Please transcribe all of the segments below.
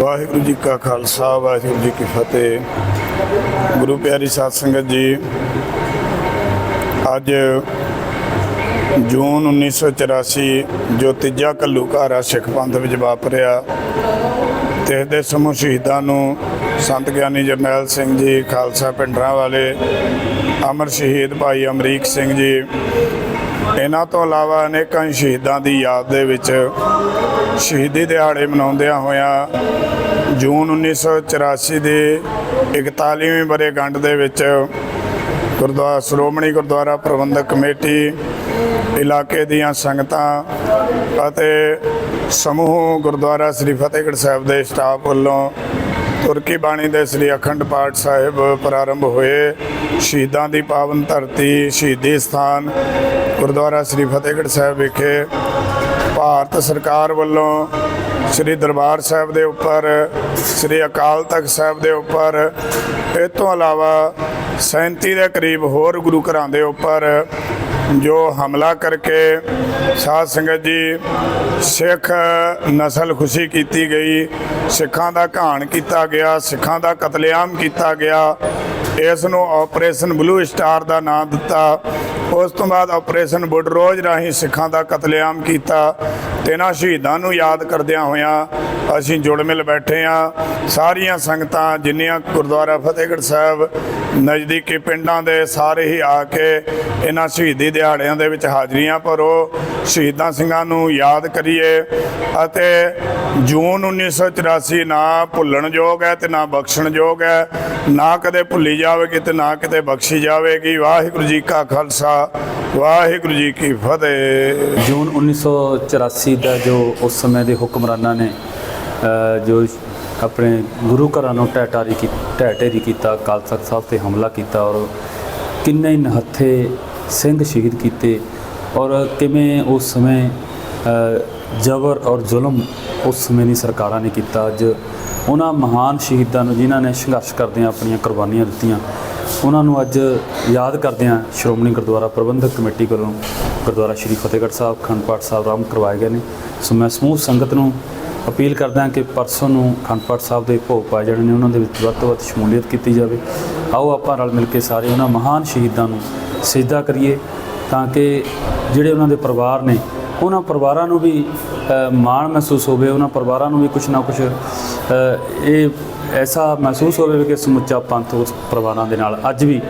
ਵਾਹਿਗੁਰੂ ਜੀ ਕਾ ਖਾਲਸਾ, ਵਾਹਿਗੁਰੂ ਜੀ ਕੀ ਫਤਿਹ। ਗੁਰੂ ਪਿਆਰੀ ਸਾਧ ਸੰਗਤ ਜੀ, ਅੱਜ ਜੂਨ 1984 ਜੋ ਤੀਜਾ ਕੱਲੂਕਾਰਾ ਸਿੱਖ ਪੰਥ ਵਿੱਚ ਵਾਪਰਿਆ ਤੇ ਇਹਦੇ ਸਮੂਹ ਸ਼ਹੀਦਾਂ ਨੂੰ ਸੰਤ ਗਿਆਨੀ ਜਰਨੈਲ ਸਿੰਘ ਜੀ, ਖਾਲਸਾ ਪਿੰਡਰਾਂ ਵਾਲੇ, ਅਮਰ ਸ਼ਹੀਦ ਭਾਈ ਅਮਰੀਕ ਸਿੰਘ ਜੀ, ਇਹਨਾਂ ਤੋਂ ਇਲਾਵਾ ਅਨੇਕਾਂ ਹੀ ਸ਼ਹੀਦਾਂ ਦੀ ਯਾਦ ਦੇ ਵਿੱਚ ਸ਼ਹੀਦੀ ਦਿਹਾੜੇ ਮਨਾਉਂਦਿਆਂ ਹੋਇਆਂ ਜੂਨ 1984 ਦੇ 41ਵੀਂ ਬਰੇਗੰਢ ਦੇ ਵਿੱਚ ਗੁਰਦੁਆਰਾ ਸ਼੍ਰੋਮਣੀ ਗੁਰਦੁਆਰਾ ਪ੍ਰਬੰਧਕ ਕਮੇਟੀ ਇਲਾਕੇ ਦੀਆਂ ਸੰਗਤਾਂ ਅਤੇ ਸਮੂਹ ਗੁਰਦੁਆਰਾ ਸ੍ਰੀ ਫਤਿਹਗੜ੍ਹ ਸਾਹਿਬ ਦੇ ਸਟਾਫ ਵੱਲੋਂ ਤੁਰਕੀ ਬਾਣੀ ਦੇ ਸ੍ਰੀ ਅਖੰਡ ਪਾਠ ਸਾਹਿਬ ਪ੍ਰਾਰੰਭ ਹੋਏ। ਸ਼ਹੀਦਾਂ ਦੀ ਪਾਵਨ ਧਰਤੀ, ਸ਼ਹੀਦੀ ਸਥਾਨ ਗੁਰਦੁਆਰਾ ਸ੍ਰੀ ਫਤਿਹਗੜ੍ਹ ਸਾਹਿਬ ਵਿਖੇ ਭਾਰਤ ਸਰਕਾਰ ਵੱਲੋਂ ਸ੍ਰੀ ਦਰਬਾਰ ਸਾਹਿਬ ਦੇ ਉੱਪਰ, ਸ੍ਰੀ ਅਕਾਲ ਤਖਤ ਸਾਹਿਬ ਦੇ ਉੱਪਰ, ਇਹ ਤੋਂ ਇਲਾਵਾ 37 ਦੇ ਕਰੀਬ ਹੋਰ ਗੁਰੂ ਘਰਾਂ ਦੇ ਉੱਪਰ ਜੋ ਹਮਲਾ ਕਰਕੇ ਸਾਧ ਸੰਗਤ ਜੀ ਸਿੱਖ ਨਸਲ ਖੁਸ਼ੀ ਕੀਤੀ ਗਈ, ਸਿੱਖਾਂ ਦਾ ਘਾਣ ਕੀਤਾ ਗਿਆ, ਸਿੱਖਾਂ ਦਾ ਕਤਲੇਆਮ ਕੀਤਾ ਗਿਆ ਇਸ ਨੂੰ ਆਪਰੇਸ਼ਨ ਬਲੂ ਸਟਾਰ ਦਾ ਨਾਮ ਦਿੱਤਾ। ਉਸ ਤੋਂ ਬਾਅਦ ਆਪਰੇਸ਼ਨ ਬੁੱਡਰੋਜ ਰਾਹੀਂ ਸਿੱਖਾਂ ਦਾ ਕਤਲੇਆਮ ਕੀਤਾ। ਤੇ ਇਹਨਾਂ ਸ਼ਹੀਦਾਂ ਨੂੰ ਯਾਦ ਕਰਦਿਆਂ ਹੋਇਆਂ ਅਸੀਂ ਜੁੜ ਮਿਲ ਬੈਠੇ ਆ। ਸਾਰੀਆਂ ਸੰਗਤਾਂ ਜਿੰਨੀਆਂ ਗੁਰਦੁਆਰਾ ਫਤਿਹਗੜ੍ਹ ਸਾਹਿਬ ਨਜ਼ਦੀਕੀ ਪਿੰਡਾਂ ਦੇ ਸਾਰੇ ਹੀ ਆ ਕੇ ਇਹਨਾਂ ਸ਼ਹੀਦੀ ਦਿਹਾੜਿਆਂ ਦੇ ਵਿੱਚ ਹਾਜ਼ਰੀਆਂ ਭਰੋ। ਸ਼ਹੀਦਾਂ ਸਿੰਘਾਂ ਨੂੰ ਯਾਦ ਕਰੀਏ ਅਤੇ ਜੂਨ 1984 ਨਾ ਭੁੱਲਣ ਯੋਗ ਹੈ ਤੇ ਨਾ ਬਖਸ਼ਣਯੋਗ ਹੈ। ਨਾ ਕਦੇ ਭੁੱਲੀ ਜਾਵੇਗੀ ਤੇ ਨਾ ਕਿਤੇ ਬਖਸ਼ੀ ਜਾਵੇਗੀ। ਵਾਹਿਗੁਰੂ ਜੀ ਕਾ ਖਾਲਸਾ, ਵਾਹਿਗੁਰੂ ਜੀ ਕੀ ਫਤਿਹ। ਜੂਨ 1984 ਦਾ ਜੋ ਉਸ ਸਮੇਂ ਦੇ ਹੁਕਮਰਾਨਾਂ ਨੇ ਜੋ ਆਪਣੇ ਗੁਰੂ ਘਰਾਂ ਨੂੰ ਟੈਟਾਰੀ ਕੀ, ਢਹਿ ਢੇਰੀ ਕੀਤਾ, ਅਕਾਲ ਤਖਤ ਸਾਹਿਬ ਤੇ ਹਮਲਾ ਕੀਤਾ ਔਰ ਕਿੰਨੇ ਨਹੱਥੇ ਸਿੰਘ ਸ਼ਹੀਦ ਕੀਤੇ ਔਰ ਕਿਵੇਂ ਉਸ ਸਮੇਂ ਜ਼ਬਰ ਔਰ ਜ਼ੁਲਮ ਉਸ ਸਮੇਂ ਦੀ ਸਰਕਾਰਾਂ ਨੇ ਕੀਤਾ। ਅੱਜ ਉਹਨਾਂ ਮਹਾਨ ਸ਼ਹੀਦਾਂ ਨੂੰ ਜਿਨ੍ਹਾਂ ਨੇ ਸੰਘਰਸ਼ ਕਰਦਿਆਂ ਆਪਣੀਆਂ ਕੁਰਬਾਨੀਆਂ ਦਿੱਤੀਆਂ, ਉਹਨਾਂ ਨੂੰ ਅੱਜ ਯਾਦ ਕਰਦਿਆਂ ਸ਼੍ਰੋਮਣੀ ਗੁਰਦੁਆਰਾ ਪ੍ਰਬੰਧਕ ਕਮੇਟੀ ਵੱਲੋਂ। ਗੁਰਦੁਆਰਾ ਸ਼੍ਰੀ ਫਤਿਹਗੜ੍ਹ ਸਾਹਿਬ, ਖੰਡ ਪਾਠ ਸਾਹਿਬ ਆਰੰਭ ਕਰਵਾਏ ਗਏ ਨੇ। ਸੋ ਮੈਂ ਸਮੂਹ ਸੰਗਤ ਨੂੰ ਅਪੀਲ ਕਰਦਾ ਕਿ ਪਰਸੋਂ ਨੂੰ ਖੰਡ ਪਾਠ ਸਾਹਿਬ ਦੇ ਭੋਗ ਪਾਏ ਜਿਹੜੇ ਨੇ, ਉਹਨਾਂ ਦੇ ਵਿੱਚ ਵੱਧ ਤੋਂ ਵੱਧ ਸ਼ਮੂਲੀਅਤ ਕੀਤੀ ਜਾਵੇ। ਆਓ ਆਪਾਂ ਰਲ ਮਿਲ ਕੇ ਸਾਰੇ ਉਹਨਾਂ ਮਹਾਨ ਸ਼ਹੀਦਾਂ ਨੂੰ ਸਿਜਦਾ ਕਰੀਏ ਤਾਂ ਕਿ ਜਿਹੜੇ ਉਹਨਾਂ ਦੇ ਪਰਿਵਾਰ ਨੇ, ਉਹਨਾਂ ਪਰਿਵਾਰਾਂ ਨੂੰ ਵੀ ਮਾਣ ਮਹਿਸੂਸ ਹੋਵੇ, ਉਹਨਾਂ ਪਰਿਵਾਰਾਂ ਨੂੰ ਵੀ ਕੁਝ ਨਾ ਕੁਝ ਇਹ ਐਸਾ ਮਹਿਸੂਸ ਹੋਵੇ ਕਿ ਸਮੁੱਚਾ ਪੰਥ ਉਸ ਪਰਿਵਾਰਾਂ ਦੇ ਨਾਲ ਅੱਜ ਵੀ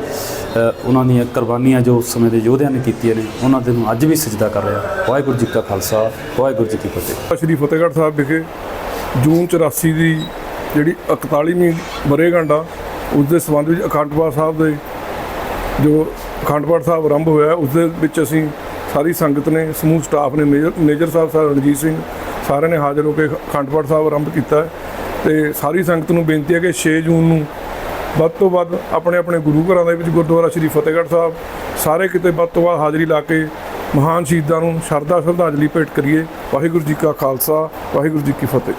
ਉਹਨਾਂ ਦੀਆਂ ਕੁਰਬਾਨੀਆਂ ਜੋ ਉਸ ਸਮੇਂ ਦੇ ਯੋਧਿਆਂ ਨੇ ਕੀਤੀਆਂ ਨੇ, ਉਹਨਾਂ ਦੇ ਨੂੰ ਅੱਜ ਵੀ ਸਜਦਾ ਕਰ ਰਿਹਾ। ਵਾਹਿਗੁਰੂ ਜੀ ਕਾ ਖਾਲਸਾ, ਵਾਹਿਗੁਰੂ ਜੀ ਕੀ ਫਤਿਹ। ਸ਼੍ਰੀ ਫਤਿਹਗੜ੍ਹ ਸਾਹਿਬ ਵਿਖੇ ਜੂਨ 84 ਦੀ ਜਿਹੜੀ 41ਵੀਂ ਬਰੇਗੰਡ ਆ, ਉਸ ਦੇ ਸੰਬੰਧ ਵਿੱਚ ਅਖੰਡ ਪਾਠ ਸਾਹਿਬ ਦੇ ਜੋ ਅਖੰਡ ਪਾਠ ਸਾਹਿਬ ਆਰੰਭ ਹੋਇਆ ਉਸ ਦੇ ਵਿੱਚ ਅਸੀਂ ਸਾਰੀ ਸੰਗਤ ਨੇ, ਸਮੂਹ ਸਟਾਫ ਨੇ, major major Sahib sir Ranjit Singh ਸਾਰਿਆਂ ਨੇ ਹਾਜ਼ਰ ਹੋ ਕੇ ਅਖੰਡ ਪਾਠ ਸਾਹਿਬ ਆਰੰਭ ਕੀਤਾ ਹੈ। ਤੇ ਸਾਰੀ ਸੰਗਤ ਨੂੰ ਬੇਨਤੀ ਹੈ ਕਿ 6 ਜੂਨ ਨੂੰ ਵੱਧ ਤੋਂ ਵੱਧ ਆਪਣੇ ਆਪਣੇ ਗੁਰੂ ਘਰਾਂ ਦੇ ਵਿੱਚ ਗੁਰਦੁਆਰਾ ਸ਼੍ਰੀ ਫਤਿਹਗੜ੍ਹ ਸਾਹਿਬ, ਸਾਰੇ ਕਿਤੇ ਵੱਧ ਤੋਂ ਵੱਧ ਹਾਜ਼ਰੀ ਲਾ ਕੇ ਮਹਾਨ ਸ਼ਹੀਦਾਂ ਨੂੰ ਸ਼ਰਧਾ ਸ਼ਰਧਾਂਜਲੀ ਭੇਟ ਕਰੀਏ। ਵਾਹਿਗੁਰੂ ਜੀ ਕਾ ਖਾਲਸਾ, ਵਾਹਿਗੁਰੂ ਜੀ ਕੀ ਫਤਿਹ।